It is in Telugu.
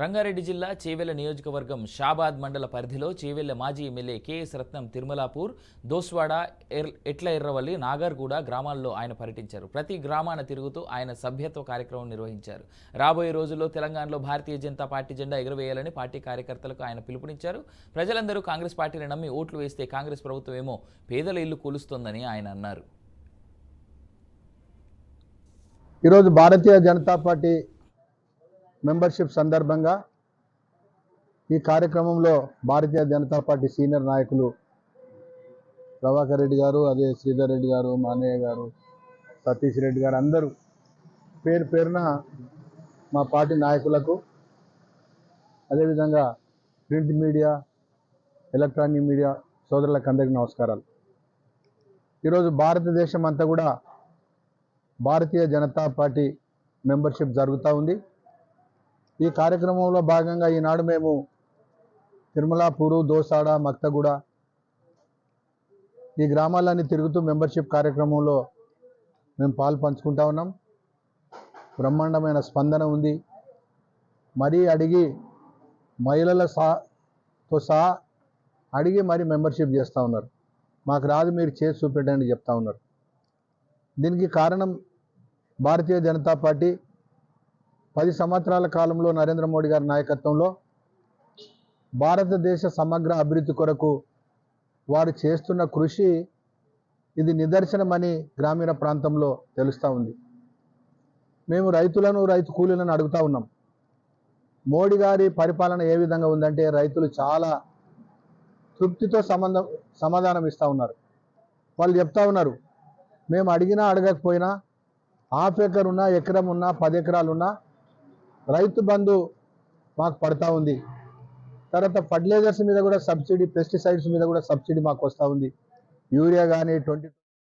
రంగారెడ్డి జిల్లా చేవెళ్ళ నియోజకవర్గం షాబాద్ మండల పరిధిలో చేవెళ్ళ మాజీ ఎమ్మెల్యే కేఎస్ రత్నం తిరుమలాపూర్ దోస్వాడ ఎర్ ఎట్ల ఎర్రవల్లి నాగర్గూడ గ్రామాల్లో ఆయన పర్యటించారు. ప్రతి గ్రామాన తిరుగుతూ ఆయన సభ్యత్వ కార్యక్రమం నిర్వహించారు. రాబోయే రోజుల్లో తెలంగాణలో భారతీయ జనతా పార్టీ జెండా ఎగురవేయాలని పార్టీ కార్యకర్తలకు ఆయన పిలుపునిచ్చారు. ప్రజలందరూ కాంగ్రెస్ పార్టీని నమ్మి ఓట్లు వేస్తే కాంగ్రెస్ ప్రభుత్వం ఏమో పేదల ఇల్లు కూలుస్తోందని ఆయన అన్నారు. ఈరోజు భారతీయ జనతా పార్టీ మెంబర్షిప్ సందర్భంగా ఈ కార్యక్రమంలో భారతీయ జనతా పార్టీ సీనియర్ నాయకులు ప్రభాకర్ రెడ్డి గారు అదే శ్రీధర్ రెడ్డి గారు మానయ్య గారు సతీష్ రెడ్డి గారు అందరూ పేరు పేరున మా పార్టీ నాయకులకు అదేవిధంగా ప్రింట్ మీడియా ఎలక్ట్రానిక్ మీడియా సోదరులకు అందరికీ నమస్కారాలు. ఈరోజు భారతదేశం అంతా కూడా భారతీయ జనతా పార్టీ మెంబర్షిప్ జరుగుతూ ఉంది. ఈ కార్యక్రమంలో భాగంగా ఈనాడు మేము తిరుమలాపూరు దోసాడ మక్తగూడ ఈ గ్రామాలన్నీ తిరుగుతూ మెంబర్షిప్ కార్యక్రమంలో మేము పాలు పంచుకుంటా ఉన్నాం. బ్రహ్మాండమైన స్పందన ఉంది. మరీ అడిగి మహిళల సాతో సహా అడిగి మరి మెంబర్షిప్ చేస్తూ ఉన్నారు. మాకు రాదు మీరు చేసి చూపెట్టండి చెప్తా ఉన్నారు. దీనికి కారణం భారతీయ జనతా పార్టీ పది సంవత్సరాల కాలంలో నరేంద్ర మోడీ గారి నాయకత్వంలో భారతదేశ సమగ్ర అభివృద్ధి కొరకు వారు చేస్తున్న కృషి ఇది నిదర్శనమని గ్రామీణ ప్రాంతంలో తెలుస్తూ ఉంది. మేము రైతులను రైతు కూలీలను అడుగుతా ఉన్నాం. మోడీ గారి పరిపాలన ఏ విధంగా ఉందంటే రైతులు చాలా తృప్తితో సంబంధం సమాధానం ఇస్తూ ఉన్నారు. వాళ్ళు చెప్తా ఉన్నారు మేము అడిగినా అడగకపోయినా హాఫ్ ఎకర్ ఉన్నా ఎకరం ఉన్నా పది ఎకరాలు ఉన్నా రైతు బంధు మాకు పడతా ఉంది. తర్వాత ఫర్టిలైజర్స్ మీద కూడా సబ్సిడీ పెస్టిసైడ్స్ మీద కూడా సబ్సిడీ మాకు వస్తూ ఉంది. యూరియా కానీ ట్వంటీ